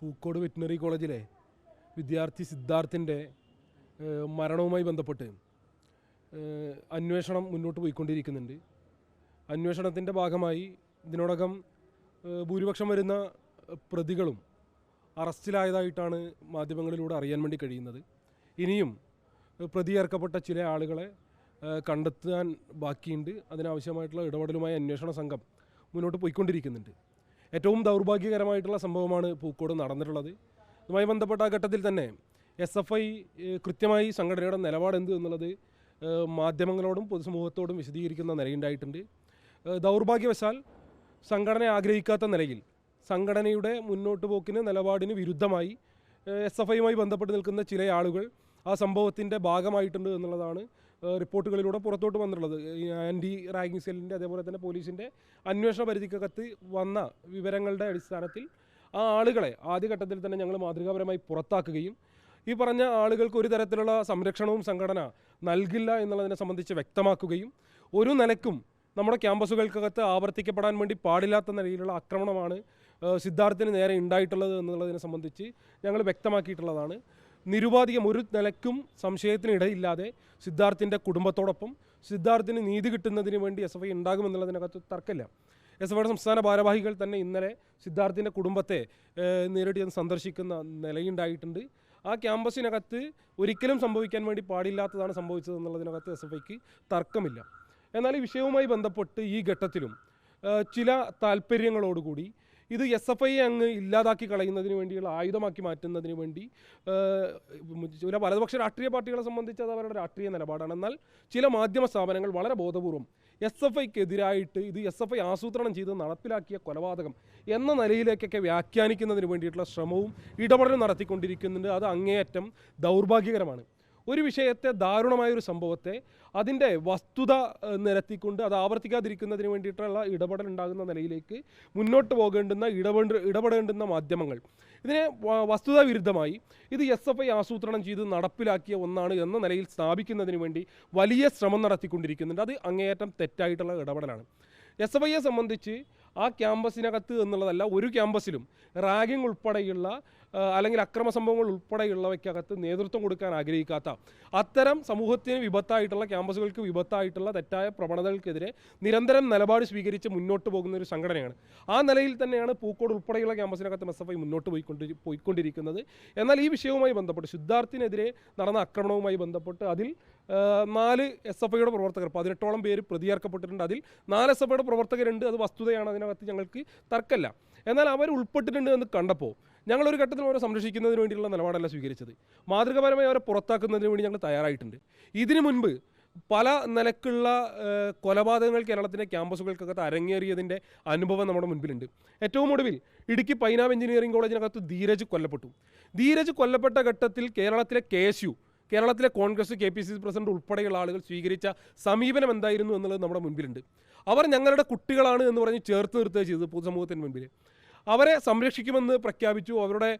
Pookode veterinary കോളേജിലെ വിദ്യാർത്ഥി സിദ്ധാർത്ഥിന്റെ മരണവുമായി ബന്ധപ്പെട്ട് അന്വേഷണം മുന്നോട്ട് പോയിക്കൊണ്ടിരിക്കുന്നുണ്ട്. അന്വേഷണത്തിന്റെ ഭാഗമായി ഇതിനോടകം ഭൂരിപക്ഷം വരുന്ന പ്രതികളും അറസ്റ്റിലായതായിട്ടാണ് മാധ്യമങ്ങളിലൂടെ അറിയാൻ വേണ്ടി കഴിയുന്നത്. ഇനിയും ഏഹ്, പ്രതി ഏർക്കപ്പെട്ട ചില ആളുകളെ കണ്ടെത്താൻ ബാക്കിയുണ്ട്. അതിനാവശ്യമായിട്ടുള്ള ഇടപെടലുമായി അന്വേഷണ സംഘം മുന്നോട്ട് പോയിക്കൊണ്ടിരിക്കുന്നുണ്ട്. ഏറ്റവും ദൗർഭാഗ്യകരമായിട്ടുള്ള സംഭവമാണ് പൂക്കോട് നടന്നിട്ടുള്ളത്. ഇതുമായി ബന്ധപ്പെട്ട ആ ഘട്ടത്തിൽ തന്നെ എസ് എഫ് ഐ കൃത്യമായി സംഘടനയുടെ നിലപാട് എന്ത് എന്നുള്ളത് മാധ്യമങ്ങളോടും പൊതുസമൂഹത്തോടും വിശദീകരിക്കുന്ന നിലയുണ്ടായിട്ടുണ്ട്. ദൗർഭാഗ്യവശാൽ സംഘടന ആഗ്രഹിക്കാത്ത നിലയിൽ സംഘടനയുടെ മുന്നോട്ട് പോക്കിന് നിലപാടിന് വിരുദ്ധമായി എസ് എഫ് ഐയുമായി ബന്ധപ്പെട്ട് നിൽക്കുന്ന ചില ആളുകൾ ആ സംഭവത്തിന്റെ ഭാഗമായിട്ടുണ്ട് എന്നുള്ളതാണ് റിപ്പോർട്ടുകളിലൂടെ പുറത്തോട്ട് വന്നിട്ടുള്ളത്. ആന്റി റാഗിംഗ് സെല്ലിന്റെ അതേപോലെ തന്നെ പോലീസിന്റെ അന്വേഷണ പരിധിക്കകത്ത് വന്ന വിവരങ്ങളുടെ അടിസ്ഥാനത്തിൽ ആ ആളുകളെ ആദ്യഘട്ടത്തിൽ തന്നെ ഞങ്ങൾ മാതൃകാപരമായി പുറത്താക്കുകയും ഈ പറഞ്ഞ ആളുകൾക്ക് ഒരു തരത്തിലുള്ള സംരക്ഷണവും സംഘടന നൽകില്ല എന്നുള്ളതിനെ സംബന്ധിച്ച് വ്യക്തമാക്കുകയും ഒരു നിലക്കും നമ്മുടെ ക്യാമ്പസുകൾക്കകത്ത് ആവർത്തിക്കപ്പെടാൻ വേണ്ടി പാടില്ലാത്ത നിലയിലുള്ള ആക്രമണമാണ് സിദ്ധാർത്ഥിന് നേരെ ഉണ്ടായിട്ടുള്ളത് എന്നുള്ളതിനെ സംബന്ധിച്ച് ഞങ്ങൾ വ്യക്തമാക്കിയിട്ടുള്ളതാണ്. നിരുപാധികം ഒരു നിലക്കും സംശയത്തിന് ഇടയില്ലാതെ സിദ്ധാർത്ഥിന്റെ കുടുംബത്തോടൊപ്പം സിദ്ധാർത്ഥിന് നീതി കിട്ടുന്നതിന് വേണ്ടി എസ് എഫ് ഐ ഉണ്ടാകുമെന്നുള്ളതിനകത്ത് തർക്കമില്ല. എസ് എഫ് ഐയുടെ സംസ്ഥാന ഭാരവാഹികൾ തന്നെ ഇന്നലെ സിദ്ധാർത്ഥിന്റെ കുടുംബത്തെ നേരിട്ട് ചെന്ന് സന്ദർശിക്കുന്ന നിലയുണ്ടായിട്ടുണ്ട്. ആ ക്യാമ്പസിനകത്ത് ഒരിക്കലും സംഭവിക്കാൻ വേണ്ടി പാടില്ലാത്തതാണ് സംഭവിച്ചത് എന്നുള്ളതിനകത്ത് എസ് എഫ് ഐക്ക് തർക്കമില്ല. എന്നാൽ ഈ വിഷയവുമായി ബന്ധപ്പെട്ട് ഈ ഘട്ടത്തിലും ചില താല്പര്യങ്ങളോടുകൂടി ഇത് എസ് എഫ് ഐ അങ്ങ് ഇല്ലാതാക്കി കളയുന്നതിന് വേണ്ടിയുള്ള ആയുധമാക്കി മാറ്റുന്നതിന് വേണ്ടി ചില വലതുപക്ഷ രാഷ്ട്രീയ പാർട്ടികളെ സംബന്ധിച്ച് അത് അവരുടെ രാഷ്ട്രീയ നിലപാടാണ്. എന്നാൽ ചില മാധ്യമ സ്ഥാപനങ്ങൾ വളരെ ബോധപൂർവം എസ് എഫ് ഐക്കെതിരായിട്ട് ഇത് എസ് എഫ് ഐ ആസൂത്രണം ചെയ്ത് നടപ്പിലാക്കിയ കൊലപാതകം എന്ന നിലയിലേക്കൊക്കെ വ്യാഖ്യാനിക്കുന്നതിന് വേണ്ടിയിട്ടുള്ള ശ്രമവും ഇടപെടലും നടത്തിക്കൊണ്ടിരിക്കുന്നുണ്ട്. അത് അങ്ങേയറ്റം ദൗർഭാഗ്യകരമാണ്. ഒരു വിഷയത്തെ ദാരുണമായ ഒരു സംഭവത്തെ അതിന്റെ വസ്തുത നിരത്തിക്കൊണ്ട് അത് ആവർത്തിക്കാതിരിക്കുന്നതിന് വേണ്ടിയിട്ടുള്ള ഇടപെടൽ ഉണ്ടാകുന്ന നിലയിലേക്ക് മുന്നോട്ട് പോകേണ്ടുന്ന ഇടപെട ഇടപെടേണ്ടുന്ന മാധ്യമങ്ങൾ. ഇതിനെ വസ്തുതാ വിരുദ്ധമായി ഇത് എസ് എഫ് ഐ ആസൂത്രണം ചെയ്ത് നടപ്പിലാക്കിയ ഒന്നാണ് എന്ന നിലയിൽ സ്ഥാപിക്കുന്നതിന് വേണ്ടി വലിയ ശ്രമം നടത്തിക്കൊണ്ടിരിക്കുന്നുണ്ട്. അത് അങ്ങേയറ്റം തെറ്റായിട്ടുള്ള ഇടപെടലാണ്. എസ് എഫ് ഐയെ സംബന്ധിച്ച് ആ ക്യാമ്പസിനകത്ത് എന്നുള്ളതല്ല ഒരു ക്യാമ്പസിലും റാഗിംഗ് ഉൾപ്പെടെയുള്ള അല്ലെങ്കിൽ അക്രമ സംഭവങ്ങൾ ഉൾപ്പെടെയുള്ളവയ്ക്കകത്ത് നേതൃത്വം കൊടുക്കാൻ ആഗ്രഹിക്കാത്ത അത്തരം സമൂഹത്തിന് വിപത്തായിട്ടുള്ള ക്യാമ്പസുകൾക്ക് വിപത്തായിട്ടുള്ള തെറ്റായ പ്രവണതകൾക്കെതിരെ നിരന്തരം നിലപാട് സ്വീകരിച്ച് മുന്നോട്ട് പോകുന്ന ഒരു സംഘടനയാണ്. ആ നിലയിൽ തന്നെയാണ് പൂക്കോട് ഉൾപ്പെടെയുള്ള ക്യാമ്പസിനകത്ത് എസ് എഫ് ഐ മുന്നോട്ട് പോയിക്കൊണ്ടി പോയിക്കൊണ്ടിരിക്കുന്നത്. എന്നാൽ ഈ വിഷയവുമായി ബന്ധപ്പെട്ട് സിദ്ധാർത്ഥിനെതിരെ നടന്ന ആക്രമണവുമായി ബന്ധപ്പെട്ട് അതിൽ നാല് എസ് എഫ് ഐയുടെ പ്രവർത്തകർ പതിനെട്ടോളം പേര് പ്രതിയേർക്കപ്പെട്ടിട്ടുണ്ട് അതിൽ നാല് എസ് എഫ് ഐയുടെ പ്രവർത്തകരുണ്ട്. അത് വസ്തുതയാണ്. അതിനകത്ത് ഞങ്ങൾക്ക് തർക്കമല്ല. എന്നാൽ അവർ ഉൾപ്പെട്ടിട്ടുണ്ട് എന്ന് കണ്ടപ്പോൾ ഞങ്ങളൊരു ഘട്ടത്തിൽ അവരെ സംരക്ഷിക്കുന്നതിന് വേണ്ടിയുള്ള നിലപാടല്ല സ്വീകരിച്ചത്. മാതൃകാപരമായി അവരെ പുറത്താക്കുന്നതിന് വേണ്ടി ഞങ്ങൾ തയ്യാറായിട്ടുണ്ട്. ഇതിനു മുൻപ് പല നിലക്കുള്ള കൊലപാതകങ്ങൾ കേരളത്തിന്റെ ക്യാമ്പസുകൾക്കകത്ത് അരങ്ങേറിയതിന്റെ അനുഭവം നമ്മുടെ മുൻപിലുണ്ട്. ഏറ്റവും ഒടുവിൽ ഇടുക്കി പൈനാവ് എഞ്ചിനീയറിംഗ് കോളേജിനകത്ത് ധീരജ് കൊല്ലപ്പെട്ടു. ധീരജ് കൊല്ലപ്പെട്ട ഘട്ടത്തിൽ കേരളത്തിലെ കെ കേരളത്തിലെ Congress K P C C president ഉൾപ്പെടെയുള്ള ആളുകൾ സ്വീകരിച്ച സമീപനം എന്തായിരുന്നു എന്നുള്ളത് നമ്മുടെ മുൻപിലുണ്ട്. അവർ ഞങ്ങളുടെ കുട്ടികളാണ് എന്ന് പറഞ്ഞ് ചേർത്ത് നിർത്തുക ചെയ്തത് പൊതുസമൂഹത്തിന് മുൻപിൽ അവരെ സംരക്ഷിക്കുമെന്ന് പ്രഖ്യാപിച്ചു. അവരുടെ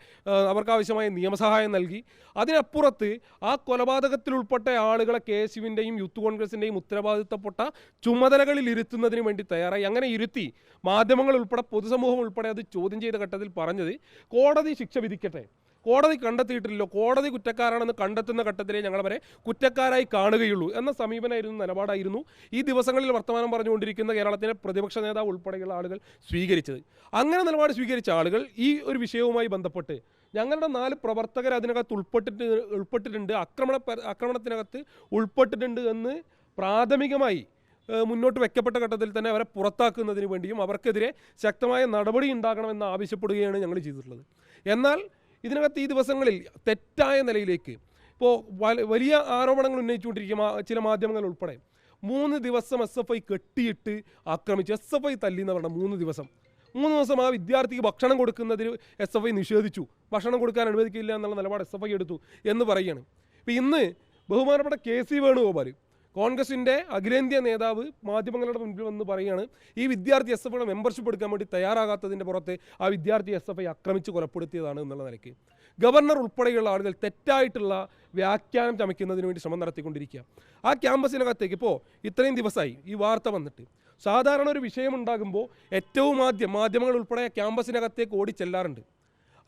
അവർക്കാവശ്യമായ നിയമസഹായം നൽകി. അതിനപ്പുറത്ത് ആ കൊലപാതകത്തിൽ ഉൾപ്പെട്ട ആളുകളെ കെ എസ് യുവിന്റെയും യൂത്ത് കോൺഗ്രസിന്റെയും ഉത്തരവാദിത്തപ്പെട്ട ചുമതലകളിൽ ഇരുത്തുന്നതിന് വേണ്ടി തയ്യാറായി. അങ്ങനെ ഇരുത്തി മാധ്യമങ്ങൾ ഉൾപ്പെടെ പൊതുസമൂഹം ഉൾപ്പെടെ അത് ചോദ്യം ചെയ്ത ഘട്ടത്തിൽ പറഞ്ഞത് കോടതി ശിക്ഷ വിധിക്കട്ടെ. കോടതി കണ്ടെത്തിയിട്ടില്ലല്ലോ. കോടതി കുറ്റക്കാരാണെന്ന് കണ്ടെത്തുന്ന ഘട്ടത്തിലേ ഞങ്ങളവരെ കുറ്റക്കാരായി കാണുകയുള്ളൂ എന്ന സമീപനമായിരുന്നു നിലപാടായിരുന്നു ഈ ദിവസങ്ങളിൽ വർത്തമാനം പറഞ്ഞുകൊണ്ടിരിക്കുന്ന കേരളത്തിലെ പ്രതിപക്ഷ നേതാവ് ഉൾപ്പെടെയുള്ള ആളുകൾ സ്വീകരിച്ചത്. അങ്ങനെ നിലപാട് സ്വീകരിച്ച ആളുകൾ ഈ ഒരു വിഷയവുമായി ബന്ധപ്പെട്ട് ഞങ്ങളുടെ നാല് പ്രവർത്തകർ അതിനകത്ത് ഉൾപ്പെട്ടിട്ട് ഉൾപ്പെട്ടിട്ടുണ്ട് ആക്രമണ ആക്രമണത്തിനകത്ത് ഉൾപ്പെട്ടിട്ടുണ്ട് എന്ന് പ്രാഥമികമായി മുന്നോട്ട് വെക്കപ്പെട്ട ഘട്ടത്തിൽ തന്നെ അവരെ പുറത്താക്കുന്നതിന് വേണ്ടിയും അവർക്കെതിരെ ശക്തമായ നടപടി ഉണ്ടാകണമെന്ന് ആവശ്യപ്പെടുകയാണ് ഞങ്ങൾ ചെയ്തിട്ടുള്ളത്. എന്നാൽ ഇതിനകത്ത് ഈ ദിവസങ്ങളിൽ തെറ്റായ നിലയിലേക്ക് ഇപ്പോൾ വലിയ ആരോപണങ്ങൾ ഉന്നയിച്ചുകൊണ്ടിരിക്കും ആ ചില മാധ്യമങ്ങൾ ഉൾപ്പെടെ മൂന്ന് ദിവസം എസ് എഫ് ഐ കെട്ടിയിട്ട് ആക്രമിച്ചു എസ് എഫ് ഐ തല്ലിന്ന് പറഞ്ഞ മൂന്ന് ദിവസം. മൂന്ന് ദിവസം ആ വിദ്യാർത്ഥിക്ക് ഭക്ഷണം കൊടുക്കുന്നതിൽ എസ് എഫ് ഐ നിഷേധിച്ചു. ഭക്ഷണം കൊടുക്കാൻ അനുവദിക്കില്ല എന്നുള്ള നിലപാട് എസ് എഫ് ഐ എടുത്തു എന്ന് പറയുകയാണ്. ഇപ്പം ഇന്ന് ബഹുമാനപ്പെട്ട കെ സി വേണുഗോപാൽ കോൺഗ്രസിന്റെ അഖിലേന്ത്യാ നേതാവ് മാധ്യമങ്ങളുടെ മുൻപിൽ വന്ന് പറയുകയാണ് ഈ വിദ്യാർത്ഥി എസ് എഫ് മെമ്പർഷിപ്പ് എടുക്കാൻ വേണ്ടി തയ്യാറാകാത്തതിന്റെ പുറത്ത് ആ വിദ്യാർത്ഥി എസ് എഫ് ഐ ആക്രമിച്ച് കൊലപ്പെടുത്തിയതാണ് എന്നുള്ള നിലയ്ക്ക്. ഗവർണർ ഉൾപ്പെടെയുള്ള ആളുകൾ തെറ്റായിട്ടുള്ള വ്യാഖ്യാനം ചമയ്ക്കുന്നതിന് വേണ്ടി ശ്രമം നടത്തിക്കൊണ്ടിരിക്കുക. ആ ക്യാമ്പസിനകത്തേക്ക് ഇപ്പോൾ ഇത്രയും ദിവസമായി ഈ വാർത്ത വന്നിട്ട് സാധാരണ ഒരു വിഷയമുണ്ടാകുമ്പോൾ ഏറ്റവും ആദ്യം മാധ്യമങ്ങൾ ഉൾപ്പെടെ ക്യാമ്പസിനകത്തേക്ക് ഓടി ചെല്ലാറുണ്ട്.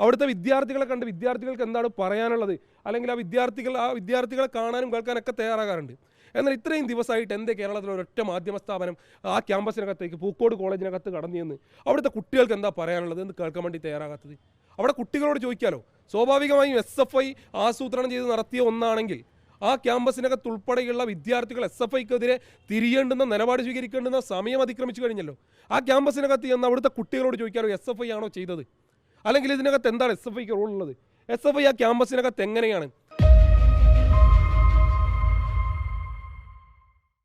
അവിടുത്തെ വിദ്യാർത്ഥികളെ കണ്ട് വിദ്യാർത്ഥികൾക്ക് എന്താണ് പറയാനുള്ളത്? അല്ലെങ്കിൽ ആ വിദ്യാർത്ഥികൾ ആ വിദ്യാർത്ഥികളെ കാണാനും കേൾക്കാനൊക്കെ തയ്യാറാകാറുണ്ട്. എന്നാൽ ഇത്രയും ദിവസമായിട്ട് എന്റെ കേരളത്തിൽ ഒരൊറ്റ മാധ്യമ സ്ഥാപനം ആ ക്യാമ്പസിനകത്തേക്ക് പൂക്കോട് കോളേജിനകത്ത് കടന്നു ചെന്ന് അവിടുത്തെ കുട്ടികൾക്ക് എന്താ പറയാനുള്ളത് എന്ന് കേൾക്കാൻ വേണ്ടി തയ്യാറാകാത്തത്? അവിടെ കുട്ടികളോട് ചോദിക്കാലോ? സ്വാഭാവികമായും എസ് എഫ് ഐ ആസൂത്രണം ചെയ്ത് നടത്തിയ ഒന്നാണെങ്കിൽ ആ ക്യാമ്പസിനകത്ത് ഉൾപ്പെടെയുള്ള വിദ്യാർത്ഥികൾ എസ് എഫ് ഐക്കെതിരെ തിരിയേണ്ടുന്ന നിലപാട് സ്വീകരിക്കേണ്ടുന്ന സമയം അതിക്രമിച്ചു കഴിഞ്ഞല്ലോ. ആ ക്യാമ്പസിനകത്ത് ചെന്ന് അവിടുത്തെ കുട്ടികളോട് ചോദിക്കാറോ എസ് എഫ് ഐ ആണോ ചെയ്തത്? അല്ലെങ്കിൽ ഇതിനകത്ത് എന്താണ് എസ് എഫ് ഐക്ക് റോൾ ഉള്ളത്? എസ് എഫ് ഐ ആ ക്യാമ്പസിനകത്ത് എങ്ങനെയാണ്?